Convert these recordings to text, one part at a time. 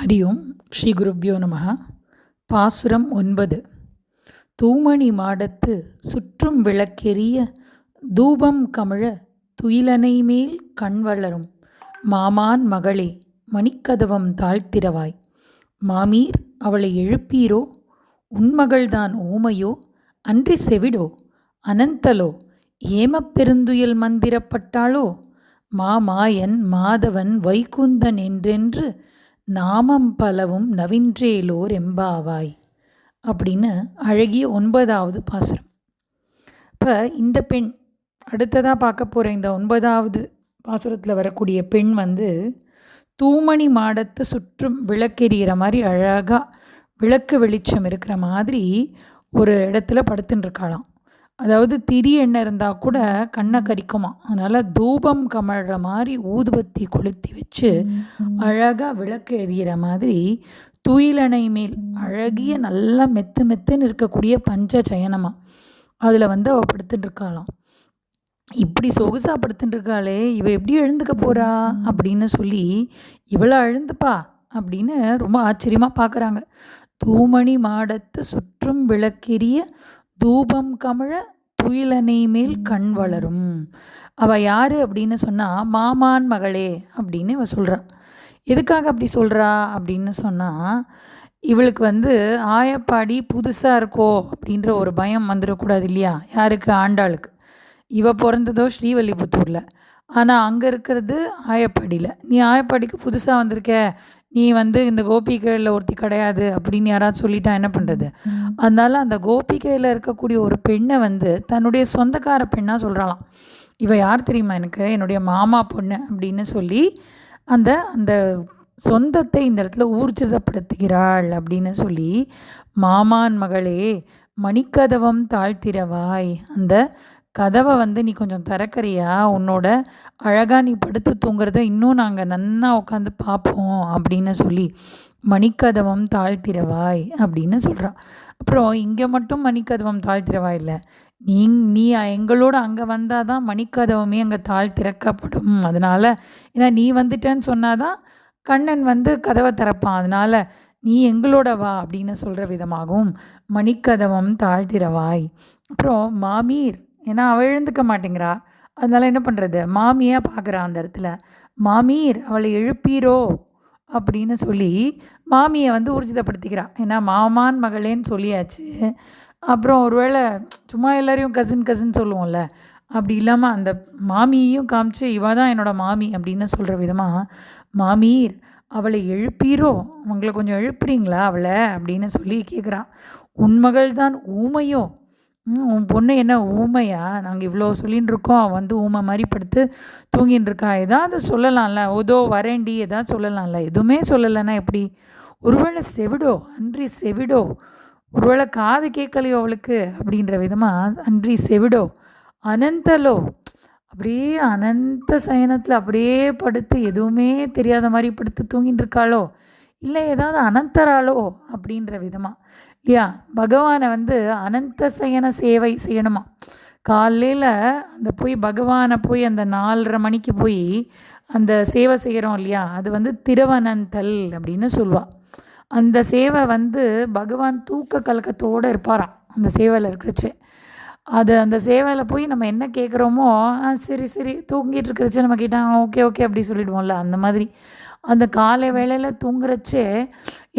ஹரி ஓம் ஸ்ரீ குருப்யோ நம பாசுரம் ஒன்பது। தூமணி மாடத்து சுற்றும் விளக்கெரிய தூபம் கமழ துயிலனை மேல் கண் வளரும் மாமான் மகளே மணிக்கதவம் தாழ்த்திரவாய். மாமீர் அவளை எழுப்பீரோ? உன்மகள்தான் ஊமையோ அன்றி செவிடோ? அனந்தலோ? ஏமப்பெருந்துயில் மந்திரப்பட்டாளோ? மாமாயன் மாதவன் வைகுந்தன் என்றென்று நாமம் பலவும் நவின்றேலோர் எம்பாவாய் அப்படின்னு அழகிய ஒன்பதாவது பாசுரம். இப்போ இந்த பெண் அடுத்ததாக பார்க்க போகிற இந்த ஒன்பதாவது பாசுரத்தில் வரக்கூடிய பெண் வந்து தூமணி மாடத்து சுற்றும் விளக்கெறிகிற மாதிரி அழகாக விளக்கு வெளிச்சம் இருக்கிற மாதிரி ஒரு இடத்துல படுத்துன்னு இருக்காளாம். அதாவது திரி எண்ணெய் இருந்தால் கூட கண்ணை கரிக்குமா? அதனால் தூபம் கமழ்கிற மாதிரி ஊதுபத்தி கொளுத்தி வச்சு அழகாக விளக்கு எரியிற மாதிரி துயிலணை மேல் அழகிய நல்லா மெத்து மெத்துன்னு இருக்கக்கூடிய பஞ்ச சயனமா அதில் வந்து அவள் படுத்துட்டு இருக்காளாம் இப்படி சொகுசா படுத்துட்டு இருக்காளே இவ எப்படி எழுந்துக்க போறா அப்படின்னு சொல்லி இவளை எழுந்துப்பா அப்படின்னு ரொம்ப ஆச்சரியமாக பார்க்குறாங்க தூமணி மாடத்து சுற்றும் விளக்கெரிய தூபம் கமழ துயிலனை மேல் கண் வளரும். அவள் யார் அப்படின்னு சொன்னால் மாமான் மகளே அப்படின்னு இவள் சொல்கிறா எதுக்காக அப்படி சொல்கிறா அப்படின்னு சொன்னால் இவளுக்கு வந்து ஆயப்பாடி புதுசாக இருக்கோ அப்படின்ற ஒரு பயம் வந்துடக்கூடாது இல்லையா? யாருக்கு? ஆண்டாளுக்கு. இவ பிறந்ததோ ஸ்ரீவல்லிபுத்தூரில். ஆனால் அங்கே இருக்கிறது ஆயப்பாடியில். நீ ஆயப்பாடிக்கு புதுசாக வந்திருக்க. நீ வந்து இந்த கோபிகையில் ஒருத்தி கிடையாது அப்படின்னு யாராவது சொல்லிட்டா என்ன பண்ணுறது அதனால அந்த கோபிகையில் இருக்கக்கூடிய ஒரு பெண்ணை வந்து தன்னுடைய சொந்தக்கார பெண்ணாக சொல்கிறாளாம் இவள் யார் தெரியுமா எனக்கு? என்னுடைய மாமா பொண்ணு அப்படின்னு சொல்லி அந்த அந்த சொந்தத்தை இந்த இடத்துல ஊர்ஜிதப்படுத்துகிறாள் அப்படின்னு சொல்லி மாமான் மகளே மணிக்கதவம் தாழ்த்திரவாய் அந்த கதவை வந்து நீ கொஞ்சம் திறக்கறியா? உன்னோட அழகாக நீ படுத்து தூங்குறத இன்னும் நாங்கள் நன்னா உட்காந்து பார்ப்போம் அப்படின்னு சொல்லி மணிக்கதவம் தாழ்த்திரவாய் அப்படின்னு சொல்கிறான் அப்புறம் இங்கே மட்டும் மணிக்கதவம் தாழ்த்திரவாய் இல்லை. நீ நீ எங்களோட அங்கே வந்தால் தான் மணிக்கதவமே அங்கே தாழ் திறக்கப்படும் அதனால் ஏன்னா நீ வந்துட்டேன்னு சொன்னாதான் கண்ணன் வந்து கதவை திறப்பான். அதனால் நீ எங்களோட வா அப்படின்னு சொல்கிற விதமாகவும் மணிக்கதவம் தாழ்த்திரவாய் அப்புறம் மாமீர் ஏன்னா அவள் எழுந்துக்க மாட்டேங்கிறா. அதனால் என்ன பண்ணுறது மாமியாக பார்க்குறான் அந்த இடத்துல. மாமீர் அவளை எழுப்பீரோ? அப்படின்னு சொல்லி மாமியை வந்து ஊர்ஜிதப்படுத்திக்கிறான் ஏன்னா மாமான் மகளேன்னு சொல்லியாச்சு. அப்புறம் ஒருவேளை சும்மா எல்லாரையும் கசின் கசின் சொல்லுவோம்ல. அப்படி இல்லாமல் அந்த மாமியையும் காமிச்சு இவ தான் என்னோடய மாமி அப்படின்னு சொல்கிற விதமாக மாமீர் அவளை எழுப்பீரோ? அவங்கள கொஞ்சம் எழுப்புறீங்களா அவளை? அப்படின்னு சொல்லி கேட்குறான் உன் மகள் தான் ஊமையோ? உன் பொண்ணு என்ன ஊமையா? நாங்கள் இவ்வளோ சொல்லின்னு இருக்கோம் வந்து ஊமை மாதிரி படுத்து தூங்கின்னு இருக்கா ஏதாவது சொல்லலாம்ல. ஓதோ வரேண்டி ஏதாவது சொல்லலாம்ல. எதுவுமே சொல்லலைன்னா எப்படி? ஒருவேளை செவிடோ அன்றி செவிடோ ஒருவேளை காது கேட்கலையோ அவளுக்கு? அப்படின்ற விதமாக அன்றி செவிடோ அனந்தலோ அப்படியே அனந்த சயனத்தில் அப்படியே படுத்து எதுவுமே தெரியாத மாதிரி படுத்து தூங்கின்னு இருக்காளோ இல்லை ஏதாவது அனந்தராளோ? அப்படின்ற விதமாக இல்லையா பகவானை வந்து அனந்த சயன சேவை செய்யணுமா? காலையில் அந்த போய் பகவானை போய் அந்த நாலரை மணிக்கு போய் அந்த சேவை செய்கிறோம் இல்லையா? அது வந்து திருவனந்தல் அப்படின்னு சொல்லுவாள் அந்த சேவை வந்து பகவான் தூக்க கலக்கத்தோடு இருப்பாராம் அந்த சேவையில் இருக்கிறச்சு. அது அந்த சேவையில் போய் நம்ம என்ன கேட்குறோமோ சரி சரி தூங்கிட்டு இருக்கிறச்சு நம்ம கேட்டால் ஓகே ஓகே அப்படி சொல்லிடுவோம்ல அந்த மாதிரி. அந்த காலை வேளையில் தூங்குறச்சே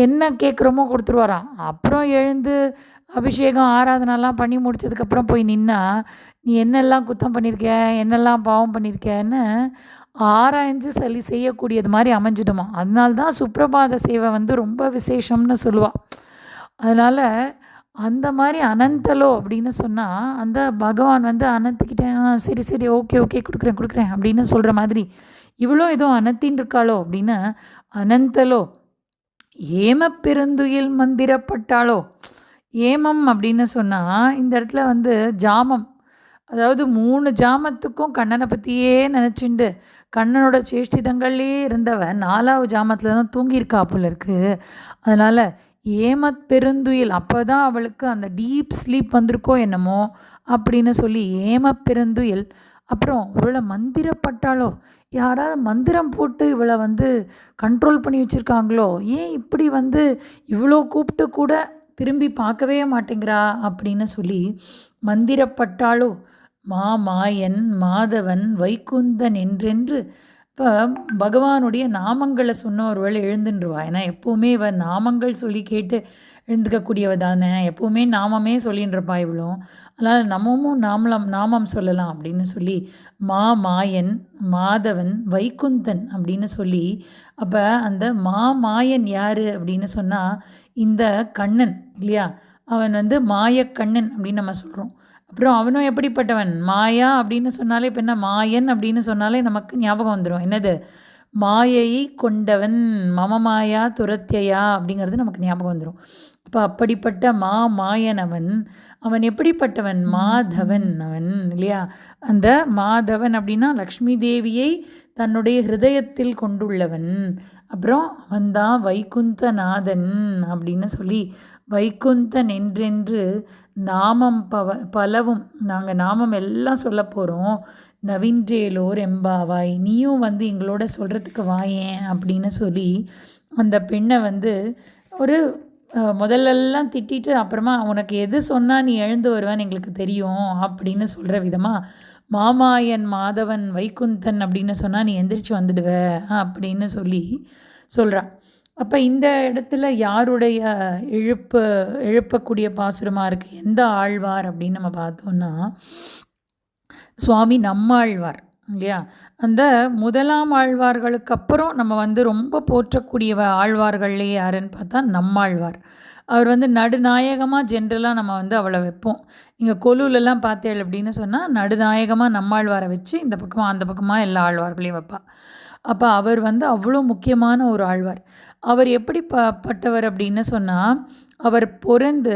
என்ன கேட்குறோமோ கொடுத்துருவாராம். அப்புறம் எழுந்து அபிஷேகம் ஆராதனைலாம் பண்ணி முடிச்சதுக்கப்புறம் போய் நின்னா நீ என்னெல்லாம் குத்தம் பண்ணியிருக்க என்னெல்லாம் பாவம் பண்ணியிருக்கன்னு ஆராய்ஞ்சு சளி செய்யக்கூடியது மாதிரி அமைஞ்சிடுமா? அதனால்தான் சுப்பிரபாத சேவை வந்து ரொம்ப விசேஷம்னு சொல்லுவாள் அதனால் அந்த மாதிரி அனந்தலோ அப்படின்னு சொன்னால் அந்த பகவான் வந்து அனந்துக்கிட்டே சரி சரி ஓகே ஓகே கொடுக்குறேன் கொடுக்குறேன் அப்படின்னு சொல்கிற மாதிரி இவ்வளோ ஏதோ அனத்தின் இருக்காளோ அப்படின்னு அனந்தலோ ஏம பெருந்துயில் மந்திரப்பட்டாளோ? ஏமம் அப்படின்னு சொன்னால் இந்த இடத்துல வந்து ஜாமம். அதாவது மூணு ஜாமத்துக்கும் கண்ணனை பற்றியே நினச்சிண்டு கண்ணனோட சேஷ்டிதங்கள்லேயே இருந்தவன் நாலாவது ஜாமத்தில் தான் தூங்கியிருக்கா போல இருக்குது அதனால் ஏமத் பெருந்துயில் அப்போ தான் அவளுக்கு அந்த டீப் ஸ்லீப் வந்திருக்கோ என்னமோ? அப்படின்னு சொல்லி ஏம பெருந்துயில் அப்புறம் ஒருவேளை மந்திரப்பட்டாலோ யாராவது மந்திரம் போட்டு இவளை வந்து கண்ட்ரோல் பண்ணி வச்சுருக்காங்களோ? ஏன் இப்படி வந்து இவ்வளோ கூப்பிட்டு கூட திரும்பி பார்க்கவே மாட்டேங்கிறா? அப்படின்னு சொல்லி மந்திரப்பட்டாலோ மா மாயன் மாதவன் வைகுந்தன் என்றென்று இப்போ பகவானுடைய நாமங்களை சொன்ன ஒருவேளை எழுந்துருவா ஏன்னா எப்போவுமே இவன் நாமங்கள் சொல்லி கேட்டு எழுந்துக்கக்கூடியவ தானே எப்போவுமே நாமமே சொல்லின்னு இருப்பா இவ்வளோ அதனால் நம்மமும் நாமலாம் நாமம் சொல்லலாம் அப்படின்னு சொல்லி மா மாயன் மாதவன் வைகுந்தன் அப்படின்னு சொல்லி அப்போ அந்த மா மாயன் யார் அப்படின்னு சொன்னால் இந்த கண்ணன் இல்லையா? அவன் வந்து மாயக்கண்ணன் அப்படின்னு நம்ம சொல்கிறோம் அப்புறம் அவனும் எப்படிப்பட்டவன்? மாயா அப்படின்னு சொன்னாலே இப்போ என்ன? மாயன் அப்படின்னு சொன்னாலே நமக்கு ஞாபகம் வந்துடும் என்னது? மாயையை கொண்டவன் மம மாயா துரத்தியா அப்படிங்கிறது நமக்கு ஞாபகம் வந்துடும் அப்போ அப்படிப்பட்ட மா மாயன் அவன் அவன் எப்படிப்பட்டவன்? மாதவன் அவன் இல்லையா? அந்த மாதவன் அப்படின்னா லக்ஷ்மி தேவியை தன்னுடைய ஹிருதயத்தில் கொண்டுள்ளவன். அப்புறம் அவன்தான் வைகுந்தநாதன் அப்படின்னு சொல்லி வைகுந்தன் என்றென்று நாமம் பவ பலவும் நாங்கள் நாமம் எல்லாம் சொல்ல போகிறோம் நவீன்றேலோர் எம்பாவாய் நீயும் வந்து எங்களோட சொல்கிறதுக்கு வாயேன் அப்படின்னு சொல்லி அந்த பெண்ணை வந்து ஒரு முதல்லலாம் திட்டிட்டு அப்புறமா உனக்கு எது சொன்னால் நீ எழுந்து வருவேன்னு எங்களுக்கு தெரியும் அப்படின்னு சொல்கிற விதமாக மாமாயன் மாதவன் வைகுந்தன் அப்படின்னு சொன்னால் நீ எந்திரிச்சு வந்துடுவ அப்படின்னு சொல்லி சொல்கிறான் அப்போ இந்த இடத்துல யாருடைய எழுப்பு எழுப்பக்கூடிய பாசுரமாக இருக்குது எந்த ஆழ்வார் அப்படின்னு நம்ம பார்த்தோன்னா சுவாமி நம்மாழ்வார். இல்லையா? அந்த முதலாம் ஆழ்வார்களுக்கு அப்புறம் நம்ம வந்து ரொம்ப போற்றக்கூடிய ஆழ்வார்கள்லேயே யாருன்னு பார்த்தா நம்மாழ்வார். அவர் வந்து நடுநாயகமாக ஜென்ரலாக நம்ம வந்து அவளை வைப்போம். இங்கே கொலுவிலலாம் பார்த்தேள் அப்படின்னு சொன்னால் நடுநாயகமாக நம்மாழ்வாரை வச்சு இந்த பக்கமாக அந்த பக்கமாக எல்லா ஆழ்வார்களையும் வைப்பா. அப்போ அவர் வந்து அவ்வளோ முக்கியமான ஒரு ஆழ்வார். அவர் எப்படி ப பட்டவர் அப்படின்னு சொன்னால் அவர் பிறந்து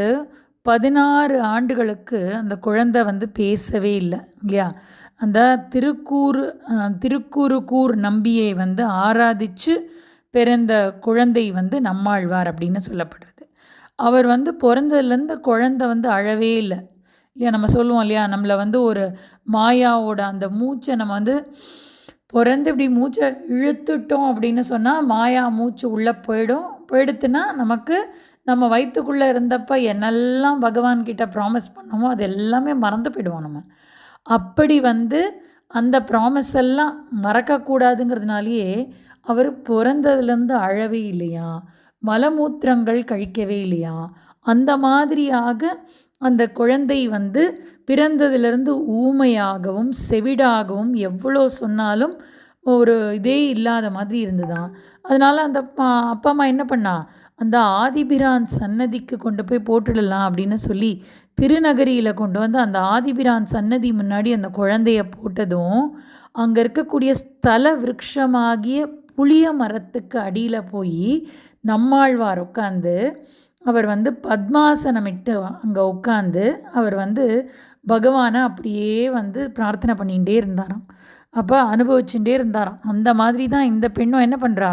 பதினாறு ஆண்டுகளுக்கு அந்த குழந்தை வந்து பேசவே இல்லை இல்லையா? அந்த திருக்கூறு திருக்கூறுக்கூர் நம்பியை வந்து ஆராதித்து பிறந்த குழந்தை வந்து நம்மாழ்வார் அப்படின்னு சொல்லப்படுறது அவர் வந்து பிறந்ததுலேருந்து குழந்தை வந்து அழவே இல்லை. இல்லையா நம்ம சொல்லுவோம் இல்லையா நம்மளை வந்து ஒரு மாயாவோட அந்த மூச்சை நம்ம வந்து பிறந்து இப்படி மூச்சை இழுத்துட்டோம் அப்படின்னு சொன்னால் மாயா மூச்சு உள்ளே போயிடும். போயிடுத்துன்னா நமக்கு நம்ம வயிற்றுக்குள்ளே இருந்தப்போ என்னெல்லாம் பகவான்கிட்ட ப்ராமிஸ் பண்ணோமோ அது எல்லாமே மறந்து போயிடுவோம் நம்ம. அப்படி வந்து அந்த ப்ராமிஸ் எல்லாம் மறக்கக்கூடாதுங்கிறதுனாலேயே அவர் பிறந்ததுலேருந்து அழவே இல்லையா? மலமூத்திரங்கள் கழிக்கவே இல்லையா? அந்த மாதிரியாக அந்த குழந்தை வந்து பிறந்ததுலேருந்து ஊமையாகவும் செவிடாகவும் எவ்வளோ சொன்னாலும் ஒரு இதே இல்லாத மாதிரி இருந்ததான் அதனால் அந்த அப்பா அப்பா அம்மா என்ன பண்ணா? அந்த ஆதிபிரான் சன்னதிக்கு கொண்டு போய் போட்டுடலாம் அப்படின்னு சொல்லி திருநகரியில் கொண்டு வந்து அந்த ஆதிபிரான் சன்னதி முன்னாடி அந்த குழந்தைய போட்டதும் அங்கே இருக்கக்கூடிய ஸ்தல விருட்சமாகிய புளிய மரத்துக்கு அடியில் போய் நம்மாழ்வார் உட்காந்து அவர் வந்து பத்மாசனமிட்டு அங்கே உட்காந்து அவர் வந்து பகவானை அப்படியே வந்து பிரார்த்தனை பண்ணிகிட்டே இருந்தாராம். அப்போ அனுபவிச்சுட்டே இருந்தாராம். அந்த மாதிரி தான் இந்த பெண்ணும் என்ன பண்ணுறா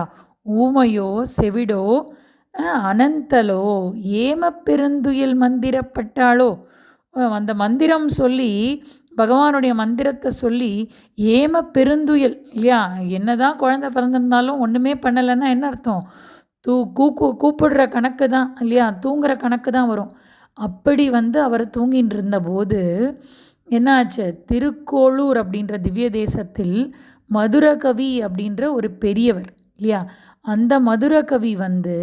ஊமையோ செவிடோ அனந்தலோ ஏம பெருந்துயில் மந்திரப்பட்டாளோ? அந்த மந்திரம் சொல்லி பகவானுடைய மந்திரத்தை சொல்லி ஏம பெருந்துயில் இல்லையா? என்னதான் குழந்தை பிறந்திருந்தாலும் ஒன்றுமே பண்ணலைன்னா என்ன அர்த்தம்? தூ கூக்கு கூப்பிடுற கணக்கு தான் இல்லையா? தூங்குற கணக்கு தான் வரும். அப்படி வந்து அவர் தூங்கின்னு இருந்தபோது என்னாச்சு? திருக்கோளூர் அப்படின்ற திவ்ய தேசத்தில் மதுரகவி அப்படின்ற ஒரு பெரியவர் இல்லையா? அந்த மதுரகவி வந்து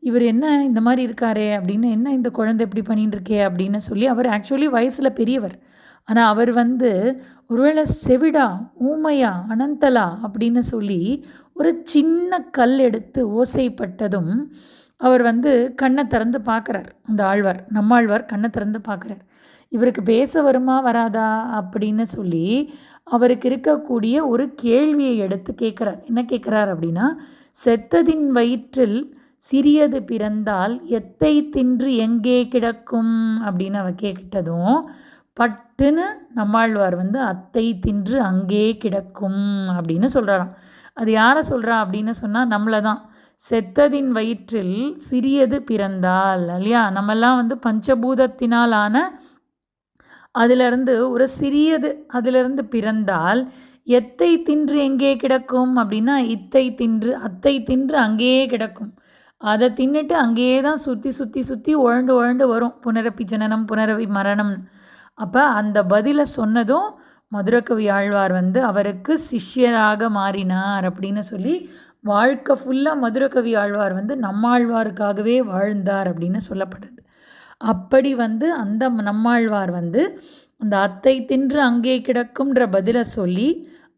இவர் என்ன இந்த மாதிரி இருக்காரே அப்படின்னு என்ன இந்த குழந்தை இப்படி பண்ணிட்டு இருக்கே அப்படின்னு சொல்லி அவர் ஆக்சுவலி வயசில் பெரியவர். ஆனால் அவர் வந்து ஒருவேளை செவிடா ஊமையா அனந்தலா அப்படின்னு சொல்லி ஒரு சின்ன கல் எடுத்து ஓசைப்பட்டதும் அவர் வந்து கண்ணை திறந்து பார்க்குறார். அந்த ஆழ்வார் நம்மாழ்வார் கண்ணை திறந்து பார்க்குறார். இவருக்கு பேச வருமா வராதா அப்படின்னு சொல்லி அவருக்கு இருக்கக்கூடிய ஒரு கேள்வியை எடுத்து கேட்குறார். என்ன கேட்குறார் அப்படின்னா செத்ததின் வயிற்றில் சிறியது பிறந்தால் எத்தை தின்று எங்கே கிடக்கும்? அப்படின்னு அவ கேட்டதும் பட்டுன்னு நம்மாழ்வார் வந்து அத்தை தின்று அங்கே கிடக்கும் அப்படின்னு சொல்கிறாராம் அது யாரை சொல்கிறா அப்படின்னு சொன்னால் நம்மளை தான். செத்ததின் வயிற்றில் சிறியது பிறந்தால் இல்லையா? நம்மெல்லாம் வந்து பஞ்சபூதத்தினால் ஆன அதிலிருந்து ஒரு சிறியது அதிலிருந்து பிறந்தால் எத்தை தின்று எங்கே கிடக்கும்? அப்படின்னா இத்தை தின்று அத்தை தின்று அங்கேயே கிடக்கும். அதை தின்னுட்டு அங்கேயே தான் சுற்றி சுற்றி சுற்றி உழண்டு உழண்டு வரும். புனரப்பி ஜனனம் புனரவி மரணம். அப்போ அந்த பதிலை சொன்னதும் மதுரக்கவி ஆழ்வார் வந்து அவருக்கு சிஷ்யராக மாறினார் அப்படின்னு சொல்லி வாழ்க்கை ஃபுல்லாக மதுரக்கவி ஆழ்வார் வந்து நம்மாழ்வாருக்காகவே வாழ்ந்தார் அப்படின்னு சொல்லப்படுது அப்படி வந்து அந்த நம்மாழ்வார் வந்து அந்த அத்தை தின்று அங்கே கிடக்கும்ன்ற பதிலை சொல்லி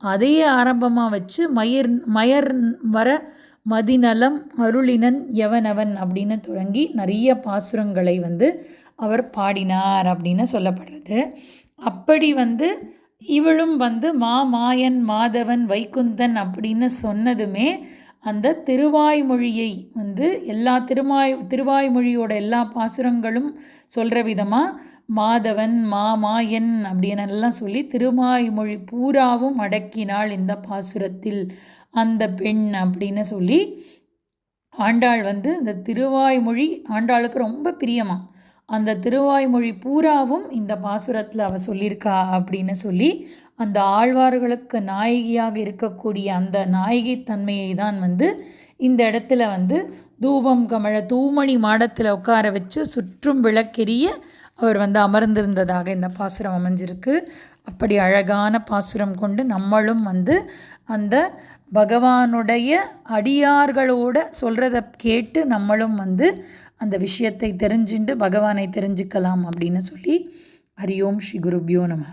அதையே ஆரம்பமாக வச்சு மயிர் மயர் வர மதிநலம் அருளினன் எவனவன் அப்படின்னு தொடங்கி நிறைய பாசுரங்களை வந்து அவர் பாடினார் அப்படின்னு சொல்லப்படுறது. அப்படி வந்து இவளும் வந்து மா மாயன் மாதவன் வைகுந்தன் அப்படின்னு சொன்னதுமே அந்த திருவாய்மொழியை வந்து எல்லா திருவாய் திருவாய்மொழியோட எல்லா பாசுரங்களும் சொல்கிற விதமாக மாதவன் மாமாயன் அப்படின்னெல்லாம் சொல்லி திருவாய்மொழி பூராவும் அடக்கினாள் இந்த பாசுரத்தில். அந்த பெண் அப்படின்னு சொல்லி ஆண்டாள் வந்து இந்த திருவாய்மொழி ஆண்டாளுக்கு ரொம்ப பிரியமாக அந்த திருவாய்மொழி பூராவும் இந்த பாசுரத்தில் அவ சொல்லியிருக்கா அப்படின்னு சொல்லி அந்த ஆழ்வார்களுக்கு நாயகியாக இருக்கக்கூடிய அந்த நாயகி தன்மையை தான் வந்து இந்த இடத்துல வந்து தூபம் கமழ தூமணி மாடத்தில் உட்கார வச்சு சுற்றும் விளக்கெரிய அவர் வந்து அமர்ந்திருந்ததாக இந்த பாசுரம் அமைஞ்சிருக்கு. அப்படி அழகான பாசுரம் கொண்டு நம்மளும் வந்து அந்த பகவானுடைய அடியார்களோட சொல்கிறத கேட்டு நம்மளும் வந்து அந்த விஷயத்தை தெரிஞ்சுட்டு பகவானை தெரிஞ்சுக்கலாம் அப்படின்னு சொல்லி ஹரி ஓம் ஸ்ரீ குருபியோ நம்ம